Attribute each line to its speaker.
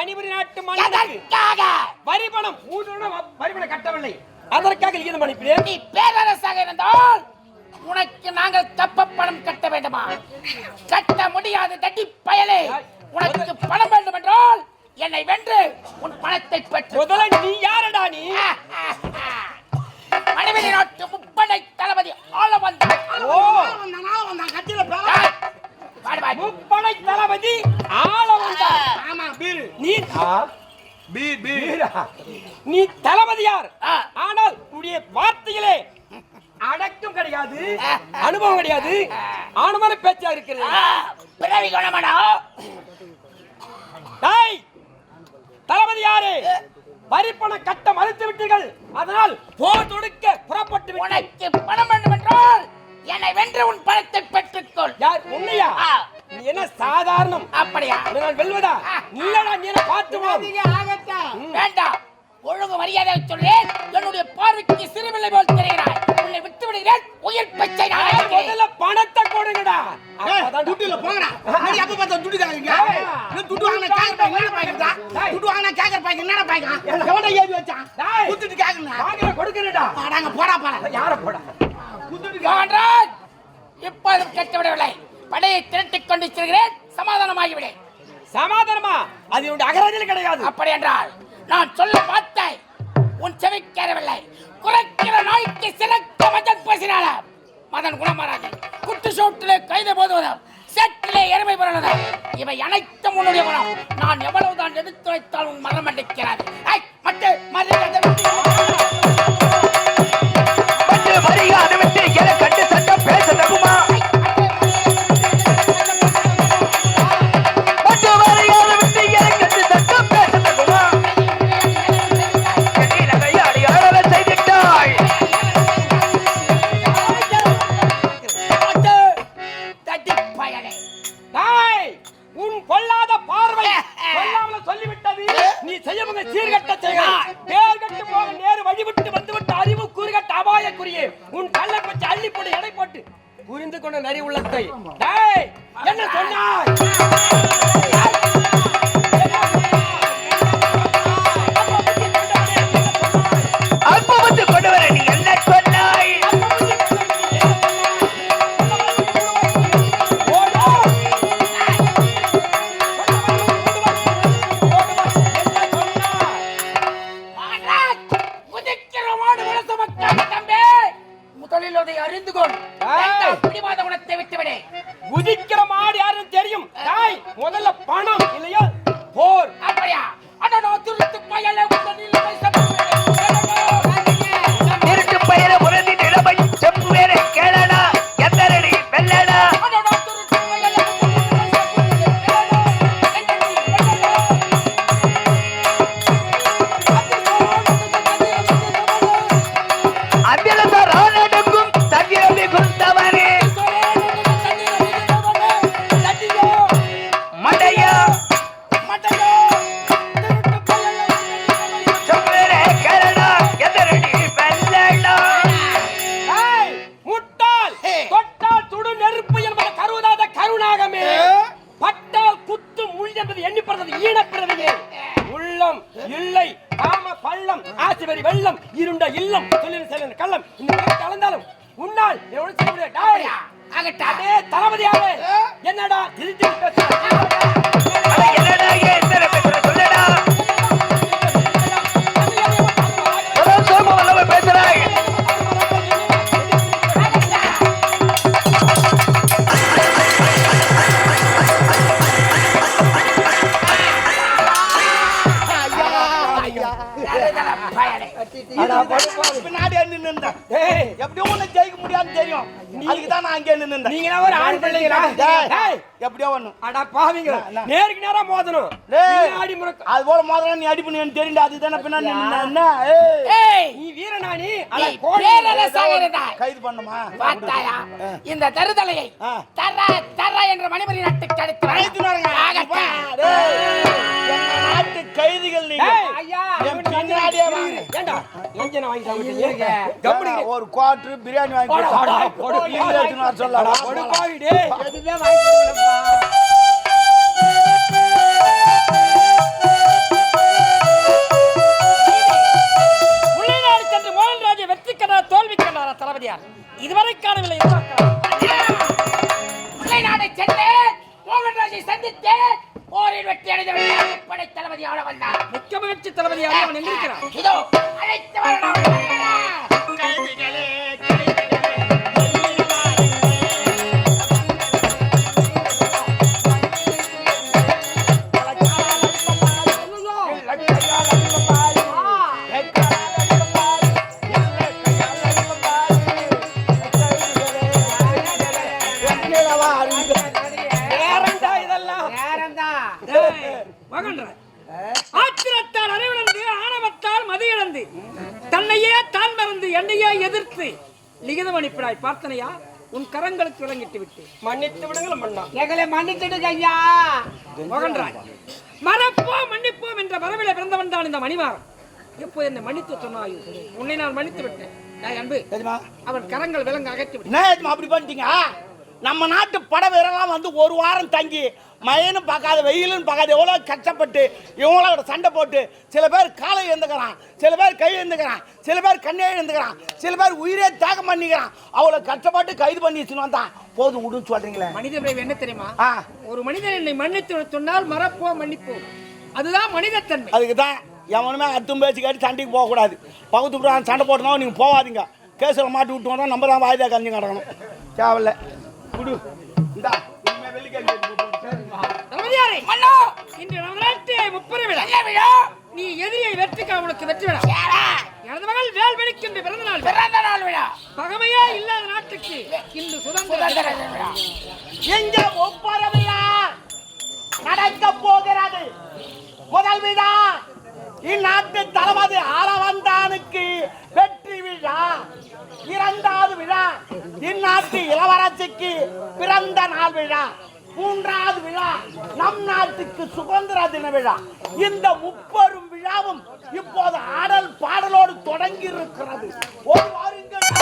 Speaker 1: மணிபுரி நாட்டு மன்னனுக்கு
Speaker 2: எதற்காக?
Speaker 1: வரி பணம் வரி பணம் கட்டவில்லை. அதற்காக லிகிதம் அனுப்பினேன்
Speaker 2: நீ பேரரசாக இருந்தால் உனக்கு நாங்கள் கப்ப பணம் கட்ட வேண்டுமா? கட்ட முடியாது தட்டி பயலே. உனக்கு பணம் வேண்டும் என்றால் என்னை வென்று உன் பணத்தை பெற்று
Speaker 1: முதல்ல நீ யாரடா நீ?
Speaker 2: மனைவி நாட்டு முப்படை தளபதி ஆள வந்தான்
Speaker 1: ஓ
Speaker 2: பாடு பாடு.
Speaker 1: முப்படை தளபதி ஆள வந்தார் நீ. நீ தளபதி யார்?
Speaker 2: ஆ.
Speaker 1: ஆனால் உன்னுடைய வார்த்தைகளே அடக்கம் கிடையாது அனுபவம் கிடையாது ஆணுமான பேச்சா இருக்கிறது.
Speaker 2: பிறவி குணமடா.
Speaker 1: டேய் தளபதி யாரு? வரிப்பணம் கட்ட மறுத்து விட்டீர்கள். அதனால் போர் தொடுக்க புறப்பட்டு
Speaker 2: உனக்கு பணம் வேண்டும் என்றால் என்னை வென்று உன் பணத்தை பெற்றுக்கொள்.
Speaker 1: யார் உன்னையா?
Speaker 2: ஆ.
Speaker 1: நீ என்ன சாதாரணம்?
Speaker 2: அப்படியா?
Speaker 1: நான் வெல்வதா? இல்லடா நீ என்ன பார்த்து வா.
Speaker 2: வேண்டாம். ஒழுங்கு மரியாதை சொல்றேன் என்னுடைய பார்வைக்கு சிறுபிள்ளை போல் தெரிகிறாய். உன்னை விட்டு விடுகிறேன் உயிர் பச்சை.
Speaker 1: முதல்ல பணத்தை கொடுங்கடா
Speaker 3: துட்டுல போங்கடா. நீ எப்ப பார்த்தா துட்டு தாங்க நீ துட்டு வாங்கினா கேக்கற பாய்க்கு என்னடா பாய்க்குதா துட்டு வாங்கினா கேக்கற பாய்க்கு என்னடா பாய்க்கா எவன்டா ஏறி வச்சான்?
Speaker 1: டேய்.
Speaker 3: குத்துட்டு கேக்கணும்
Speaker 1: வாங்கின கொடுக்கறடா
Speaker 3: பாடாங்க போடா போடா.
Speaker 1: யார போடா?
Speaker 2: மோகன்ராஜ் இப்போதும் கெட்டுவிடவில்லை. படையை திரட்டிக் கொண்டு செல்கிறேன். சமாதானமாகிவிடு.
Speaker 1: சமாதானமா? அது என்னுடைய அகராதியில் கிடையாது.
Speaker 2: அப்படி என்றால் நான் சொல்ல வார்த்தை உன் செவிக்கேறவில்லை குறைக்கிற நாய்க்கு சிறக்க மதன் பேசினால மதன் குணமாராது குட்டு சோட்டிலே கைது போதுவதும். சேற்றிலே எருமை புரளுதும். இவை அனைத்தும் உன்னுடைய குணம். நான் எவ்வளவுதான் எடுத்து வைத்தால் உன் மரம் அடிக்கிறாது ஐ, மட்டு மரியாதை
Speaker 1: நரி உள்ளத்தை. என்ன சொன்னாய்?
Speaker 2: அறிந்து கொள் பிடிவாத குணத்தை விட்டுவிடு.
Speaker 1: குதிக்கிற மாடு யாருன்னு தெரியும். டேய் முதல்ல பணம் இல்லையா? போர்.
Speaker 2: அப்படியா? அடடோ துருத்து பயலே
Speaker 1: வெள்ளம் இருண்ட இல்லம் சொல்லின செல்லின கள்ளம். இந்த கலந்தாலும் உன்னால் எவ்வளவு செய்ய முடியாது. டேய், அதே தளபதியாவே என்னடா திருத்தி
Speaker 4: அட என்னடா ஏன் பேசுற?
Speaker 3: பின்னாடி நின்று இருந்தேன்
Speaker 1: ஏய்,
Speaker 3: எப்படியோ ஒண்ணு ஜெயிக்க முடியாதுன்னு தெரியும் அதுக்கு தான் நான் அங்கே நின்று இருந்தேன்
Speaker 1: நீங்க ஒரு ஆண் பிள்ளைங்களா
Speaker 3: எப்படியோ ஒண்ணு
Speaker 1: பாவிங்க நேருக்கு நேரா மோதணும் அடி முறுக்கு
Speaker 3: அது போல முதல்ல நீ அடி பண்ணி அதுதானே பின்னாடி என்ன ஏய்,
Speaker 1: நீ வீரனானி
Speaker 3: கைது பண்ணுமா
Speaker 2: பார்த்தாயா இந்த தருதலையை தர தர என்ற மணிமணி நட்டு அடுத்து
Speaker 3: நாட்டு கைதிகள் நீங்க.
Speaker 1: ஐயா,
Speaker 3: என் பின்னாடியே வாங்க.
Speaker 1: ஏண்டா எஞ்சனை வாங்கி சாப்பிட்டீங்க கம்பெனி
Speaker 3: ஒரு குவார்டர் பிரியாணி வாங்கி
Speaker 1: போடா, போடா. போடா.
Speaker 3: எடுத்துன்னு வர சொல்லலாம்.
Speaker 1: ஒரு பாவி டேய்
Speaker 2: வாங்கி
Speaker 1: வெற்றி கண்டாரா தோல்வி கண்டாரா தளபதியார். இதுவரை காணவில்லை
Speaker 2: நாடை சென்று மோகன்ராஜை சந்தித்து போரில் வெற்றி அடைந்த விட்டார் படை தளபதியோட வந்தார்
Speaker 1: முக்கிய தளபதியாக அவன் எங்கிருக்கிறான்
Speaker 2: இதோ அழைத்து வரலாம்
Speaker 1: என்னையே எதிர்த்து லிகிதம் அனுப்பினாய் பார்த்தனையா உன் கரங்களுக்கு விளங்கிட்டு விட்டு. மன்னித்து விடுங்கள் மன்னா.
Speaker 2: எங்களை மன்னிச்சிடுங்க ஐயா
Speaker 1: மகன்றாய். மறப்போம் மன்னிப்போம் என்ற மரபில பிறந்தவன் தான் இந்த மணிமாறன் எப்போ என்னை மன்னித்து சொன்னாயோ? உன்னை நான் மன்னித்து விட்டேன். அன்பு.
Speaker 3: எதுமா?
Speaker 1: அவன் கரங்கள் விலங்க அகற்றி விட்டு
Speaker 3: அப்படி பண்ணிட்டீங்க? நம்ம நாட்டு படை வீரர்லாம் வந்து ஒரு வாரம் தங்கி மழைன்னு பார்க்காத வெயிலுன்னு பார்க்காத எவ்வளோ கஷ்டப்பட்டு இவங்களோட சண்டை போட்டு சில பேர் காலை எழுந்துக்கிறான் சில பேர் கை எழுந்துக்கிறான் சில பேர் கண்ணே எழுந்துக்கிறான் சில பேர் உயிரே தியாகம் பண்ணிக்கிறான். அவ்வளோ கஷ்டப்பட்டு கைது பண்ணி வச்சுன்னு வந்தான் போதும் விடுன்னு சொல்றீங்களே.
Speaker 1: மனித பிறவி என்ன தெரியுமா? ஒரு மனிதன் என்னை மன்னித்து சொன்னால் மறப்போம் மன்னிப்போம் அதுதான் மனிதத்தன்மை.
Speaker 3: அதுக்கு தான் எவனுமே அத்தும் பேச்சு கேட்டு சண்டைக்கு போகக்கூடாது. பகுத்து புறம் சண்டை போட்டோம் நீங்கள் போகாதீங்க கேஸில் மாட்டி விட்டு வந்தோம் நம்ம தான் வாய்தா கஞ்சி கிடக்கணும் தேவையில்ல. குடு. இந்தா இனிமே
Speaker 2: மன்னோ!
Speaker 1: இன்று நவராத்திரி விழா.
Speaker 2: விழா?
Speaker 1: நீ எதிரியை வெற்றிக்க உனக்கு வெற்றி விழா. எனது மகள் வேல்வெளிக்கு இன்று பிறந்த நாள்
Speaker 2: பிறந்த நாள் விழா.
Speaker 1: பகமையே இல்லாத நாட்டுக்கு இன்று சுதந்திர.
Speaker 2: விழா.
Speaker 3: எங்க ஒப்பரவிழா நடக்க போகிறது. முதல் விழா. இந்நாட்டு தளபதி ஆளவந்தானுக்கு வெற்றி விழா. இரண்டாவது விழா. இந்நாட்டு இளவரசிக்கு பிறந்த நாள் விழா. மூன்றாவது விழா நம் நாட்டுக்கு சுதந்திர தின விழா. இந்த முப்பெரும் விழாவும் இப்போது ஆடல் பாடலோடு தொடங்கி இருக்கிறது ஒரு வாரம்